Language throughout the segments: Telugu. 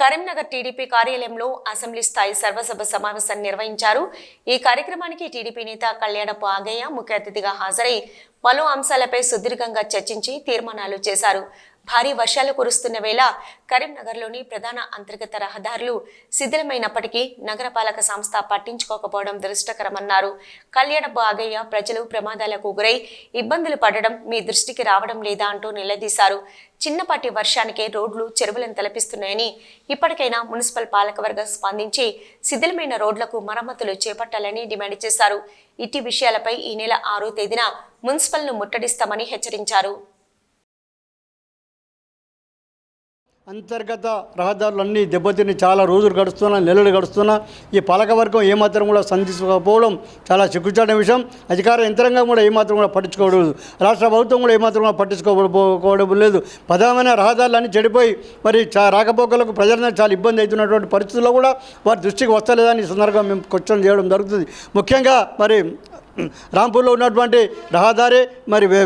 కరీంనగర్ టీడీపీ కార్యాలయంలో అసెంబ్లీ స్థాయి సర్వసభ సమావేశాన్ని నిర్వహించారు. ఈ కార్యక్రమానికి టీడీపీ నేత కళ్యాణపు ఆగయ్య ముఖ్య అతిథిగా హాజరై పలు అంశాలపై సుదీర్ఘంగా చర్చించి తీర్మానాలు చేశారు. భారీ వర్షాలు కురుస్తున్న వేళ కరీంనగర్లోని ప్రధాన అంతర్గత రహదారులు శిథిలమైనప్పటికీ నగరపాలక సంస్థ పట్టించుకోకపోవడం దురదృష్టకరమన్నారు. కళ్యాణ బాగయ్య ప్రజలు ప్రమాదాలకు గురై ఇబ్బందులు పడడం మీ దృష్టికి రావడం లేదా అంటూ నిలదీశారు. చిన్నపాటి వర్షానికే రోడ్లు చెరువులను తలపిస్తున్నాయని ఇప్పటికైనా మున్సిపల్ పాలకవర్గం స్పందించి శిథిలమైన రోడ్లకు మరమ్మతులు చేపట్టాలని డిమాండ్ చేశారు. ఇట్టి విషయాలపై ఈ నెల ఆరో తేదీన మున్సిపల్ను ముట్టడిస్తామని హెచ్చరించారు. అంతర్గత రహదారులన్నీ దెబ్బతిని చాలా రోజులు గడుస్తున్నా నెలలు గడుస్తున్నా ఈ పాలకవర్గం ఏమాత్రం కూడా సంధించకపోవడం చాలా సిగ్గుచాటిన విషయం. అధికార యంత్రాంగం కూడా ఏమాత్రం కూడా పట్టించుకోవడం రాష్ట్ర ప్రభుత్వం కూడా ఏమాత్రం కూడా పట్టించుకోకపోవడం లేదు. ప్రధానమైన రహదారులన్నీ చెడిపోయి మరి చా రాకపోకలకు ప్రజలందరూ చాలా ఇబ్బంది అవుతున్నటువంటి పరిస్థితుల్లో కూడా వారి దృష్టికి వస్తలేదని ఈ సందర్భంగా మేము క్వశ్చన్ చేయడం జరుగుతుంది. ముఖ్యంగా మరి రాంపూర్లో ఉన్నటువంటి రహదారి మరి వే-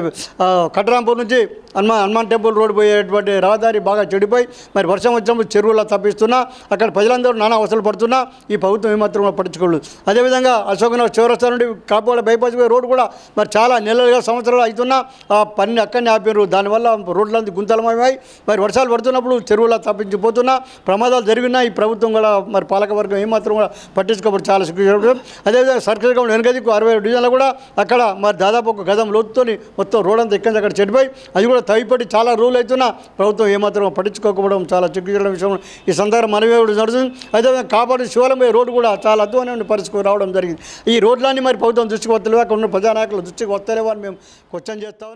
కట్టరాంపూర్ నుంచి హనుమాన్ హనుమాన్ టెంపుల్ రోడ్ పోయేటువంటి రహదారి బాగా చెడిపోయి మరి వర్షం వచ్చినప్పుడు చెరువులా తప్పిస్తున్నా అక్కడ ప్రజలందరూ నానా అవసరాలు పడుతున్నా ఈ ప్రభుత్వం ఏమాత్రం పట్టించుకోలేదు. అదేవిధంగా అశోకనగర్ చౌరస్తా నుండి కాపుల బైపాస్ పోయే రోడ్డు కూడా మరి చాలా నెలలుగా సంవత్సరాలు అవుతున్నా ఆ పని అక్కడనే ఆపారు దానివల్ల రోడ్లంతా గుంతలమై మరి వర్షాలు పడుతున్నప్పుడు చెరువులా తప్పించిపోతున్నా ప్రమాదాలు జరిగినా ఈ ప్రభుత్వం కూడా మరి పాలకవర్గం ఏమాత్రం కూడా పట్టించుకోబడి చాలా అదేవిధంగా సర్కిల్ వెనకదికు అరవై డివిజన్లో కూడా అక్కడ మరి దాదాపు ఒక గదం లోతుతోని మొత్తం రోడ్ అంతా ఎక్కడి అక్కడ చెడిపోయి అది కూడా తవ్విపడి చాలా రోజులు అవుతున్నా ప్రభుత్వం ఏమాత్రం పట్టించుకోకపోవడం చాలా చిక్కుచడం విషయం. ఈ సందర్భం కూడా నడుస్తుంది అదేవిధంగా కాపాడు శివాలయం రోడ్డు కూడా చాలా అద్భుతమైన పరిస్థితి రావడం జరిగింది. ఈ రోడ్లన్నీ మరి ప్రభుత్వం దృష్టికి వస్తలేవు? అక్కడ ఉన్న ప్రజానాయకులు దృష్టికి వస్తలేవు అని మేము క్వశ్చన్ చేస్తా